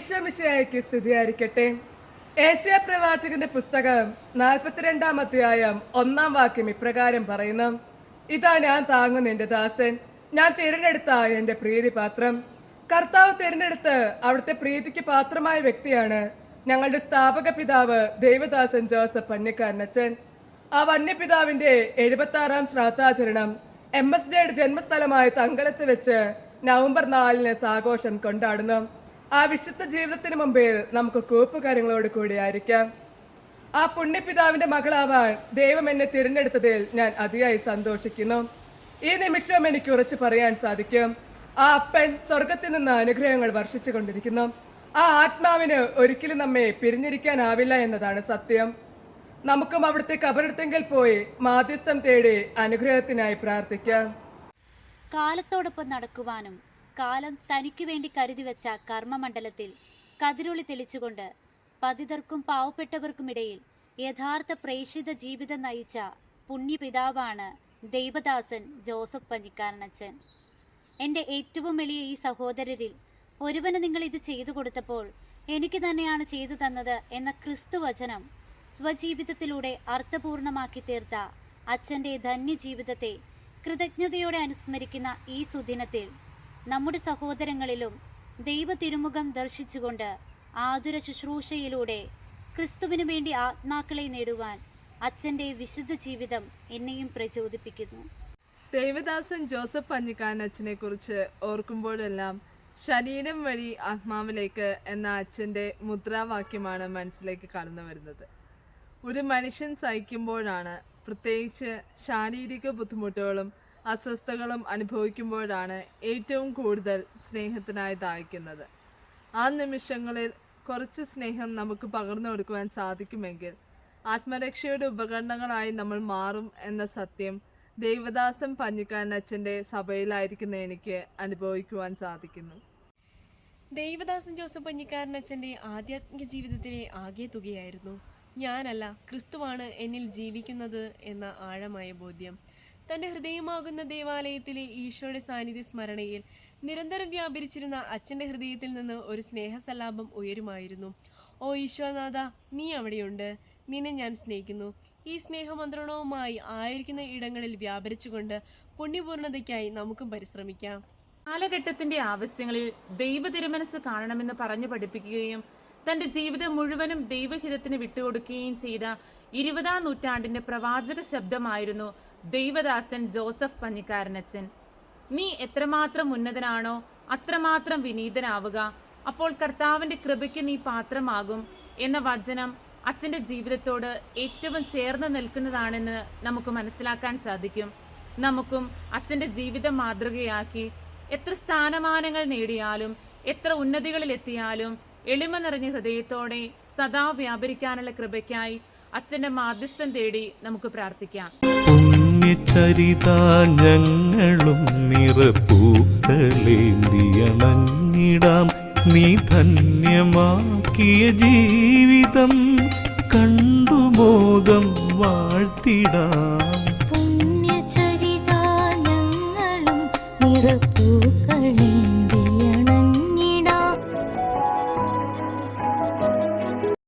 ഈശ്വമിശയായിക്ക് സ്തുതിയായിരിക്കട്ടെ. ഏഷ്യ പ്രവാചകന്റെ പുസ്തകം നാൽപ്പത്തിരണ്ടാം അധ്യായം ഒന്നാം വാക്യം ഇപ്രകാരം പറയുന്നു. ഇതാ ഞാൻ താങ്ങുന്ന എന്റെ ദാസൻ ഞാൻ തിരഞ്ഞെടുത്ത എന്റെ പ്രീതിപാത്രം. കർത്താവ് തിരഞ്ഞെടുത്ത് അവിടുത്തെ പ്രീതിക്ക് പാത്രമായ വ്യക്തിയാണ് ഞങ്ങളുടെ സ്ഥാപക പിതാവ് ദേവദാസൻ ജോസഫ് അന്യക്കാരനച്ചൻ ആ വന്യപിതാവിന്റെ എഴുപത്തി ആറാം ശ്രാദ്ധാചരണം എം എസ് ഡിയുടെ ജന്മസ്ഥലമായ തങ്കളത്ത് വെച്ച് നവംബർ നാലിന് സാഘോഷം കൊണ്ടാടുന്നു. ആ വിശുദ്ധ ജീവിതത്തിന് മുമ്പിൽ നമുക്ക് കൂപ്പുകാര്യങ്ങളോട് കൂടിയായിരിക്കാം ആ പുണ്യപിതാവിന്റെ മകളാവാൻ ദൈവം എന്നെ തിരഞ്ഞെടുത്തതിൽ ഞാൻ അതിയായി സന്തോഷിക്കുന്നു. ഈ നിമിഷം എനിക്ക് ഉറച്ചു പറയാൻ സാധിക്കും. ആ അപ്പൻ സ്വർഗത്തിൽ നിന്ന് അനുഗ്രഹങ്ങൾ വർഷിച്ചു കൊണ്ടിരിക്കുന്നു. ആ ആത്മാവിന് ഒരിക്കലും നമ്മെ പിരിഞ്ഞിരിക്കാനാവില്ല എന്നതാണ് സത്യം. നമുക്കും അവിടുത്തെ കബറെടുത്തെങ്കിൽ പോയി മാധ്യസ്ഥം തേടി അനുഗ്രഹത്തിനായി പ്രാർത്ഥിക്കാം. കാലത്തോടൊപ്പം നടക്കുവാനും കാലം തനിക്കു വേണ്ടി കരുതി വെച്ച കർമ്മമണ്ഡലത്തിൽ കതിരൊളി തെളിച്ചുകൊണ്ട് പതിതർക്കും പാവപ്പെട്ടവർക്കുമിടയിൽ യഥാർത്ഥ പ്രേഷിത ജീവിതം നയിച്ച പുണ്യപിതാവാണ് ദൈവദാസൻ ജോസഫ് പഞ്ഞിക്കാരനച്ചൻ എന്റെ ഏറ്റവും എളിയ ഈ സഹോദരരിൽ ഒരുവന് നിങ്ങൾ ഇത് ചെയ്തു കൊടുത്തപ്പോൾ എനിക്ക് തന്നെയാണ് ചെയ്തു തന്നത് എന്ന ക്രിസ്തുവചനം സ്വജീവിതത്തിലൂടെ അർത്ഥപൂർണമാക്കി തീർത്ത അച്ഛന്റെ ധന്യജീവിതത്തെ കൃതജ്ഞതയോടെ അനുസ്മരിക്കുന്ന ഈ സുദിനത്തിൽ നമ്മുടെ സഹോദരങ്ങളിലും ദൈവ തിരുമുഖം ദർശിച്ചുകൊണ്ട് ആതുര ശുശ്രൂഷയിലൂടെ ക്രിസ്തുവിനു വേണ്ടി ആത്മാക്കളെ നേടുവാൻ അച്ഛന്റെ വിശുദ്ധ ജീവിതം എന്നെയും പ്രചോദിപ്പിക്കുന്നു. ദേവദാസൻ ജോസഫ് പഞ്ഞിക്കാൻ അച്ഛനെ കുറിച്ച് ഓർക്കുമ്പോഴെല്ലാം ശരീരം വഴി ആത്മാവിലേക്ക് എന്ന അച്ഛന്റെ മുദ്രാവാക്യമാണ് മനസ്സിലേക്ക് കടന്നു വരുന്നത്. ഒരു മനുഷ്യൻ സഹിക്കുമ്പോഴാണ് പ്രത്യേകിച്ച് ശാരീരിക ബുദ്ധിമുട്ടുകളും അസ്വസ്ഥതകളും അനുഭവിക്കുമ്പോഴാണ് ഏറ്റവും കൂടുതൽ സ്നേഹത്തിനായി ദാഹിക്കുന്നത്. ആ നിമിഷങ്ങളിൽ കുറച്ച് സ്നേഹം നമുക്ക് പകർന്നു കൊടുക്കുവാൻ സാധിക്കുമെങ്കിൽ ആത്മരക്ഷയുടെ ഉപകരണങ്ങളായി നമ്മൾ മാറും എന്ന സത്യം ദേവദാസൻ പഞ്ഞിക്കാൻ അച്ഛന്റെ സഭയിലായിരിക്കുന്ന എനിക്ക് അനുഭവിക്കുവാൻ സാധിക്കുന്നു. ദേവദാസൻ ജോസഫ് പഞ്ഞിക്കാരൻ അച്ഛന്റെ ആധ്യാത്മിക ജീവിതത്തിലെ ആകെ തുകയായിരുന്നു. ഞാനല്ല ക്രിസ്തുവാണ് എന്നിൽ ജീവിക്കുന്നത് എന്ന ആഴമായ ബോധ്യം. തന്റെ ഹൃദയമാകുന്ന ദേവാലയത്തിലെ ഈശോയുടെ സാന്നിധ്യ സ്മരണയിൽ നിരന്തരം വ്യാപരിച്ചിരുന്ന അച്ഛന്റെ ഹൃദയത്തിൽ നിന്ന് ഒരു സ്നേഹസല്ലാപം ഉയരുമായിരുന്നു. ഓ ഈശോനാഥ നീ അവിടെയുണ്ട്. നിന്നെ ഞാൻ സ്നേഹിക്കുന്നു. ഈ സ്നേഹമന്ത്രണവുമായി ആയിരിക്കുന്ന ഇടങ്ങളിൽ വ്യാപരിച്ചുകൊണ്ട് പുണ്യപൂർണതയ്ക്കായി നമുക്കും പരിശ്രമിക്കാം. കാലഘട്ടത്തിന്റെ ആവശ്യങ്ങളിൽ ദൈവ തിരുമനസ് കാണണമെന്ന് പറഞ്ഞു പഠിപ്പിക്കുകയും തന്റെ ജീവിതം മുഴുവനും ദൈവഹിതത്തിന് വിട്ടുകൊടുക്കുകയും ചെയ്ത ഇരുപതാം നൂറ്റാണ്ടിന്റെ പ്രവാചക ശബ്ദമായിരുന്നു ദൈവദാസൻ ജോസഫ് പഞ്ഞിക്കാരനച്ചൻ നീ എത്രമാത്രം ഉന്നതനാണോ അത്രമാത്രം വിനീതനാവുക. അപ്പോൾ കർത്താവിന്റെ കൃപയ്ക്ക് നീ പാത്രമാകും എന്ന വചനം അച്ഛന്റെ ജീവിതത്തോട് ഏറ്റവും ചേർന്ന് നിൽക്കുന്നതാണെന്ന് നമുക്ക് മനസ്സിലാക്കാൻ സാധിക്കും. നമുക്കും അച്ഛന്റെ ജീവിതം മാതൃകയാക്കി എത്ര സ്ഥാനമാനങ്ങൾ നേടിയാലും എത്ര ഉന്നതികളിൽ എത്തിയാലും എളിമ നിറഞ്ഞ ഹൃദയത്തോടെ സദാ വ്യാപരിക്കാനുള്ള കൃപയ്ക്കായി അച്ഛന്റെ മാധ്യസ്ഥം തേടി നമുക്ക് പ്രാർത്ഥിക്കാം. പുണ്യചരിതാ ഞങ്ങളും നിറപ്പൂക്കളേന്തിയണങ്ങിടാം നീ ധന്യമാക്കിയ ജീവിതം കണ്ടു മോദം വാഴ്ത്തിടാം. പുണ്യചരിതാ ഞങ്ങളും നിറപ്പൂക്കളേന്തി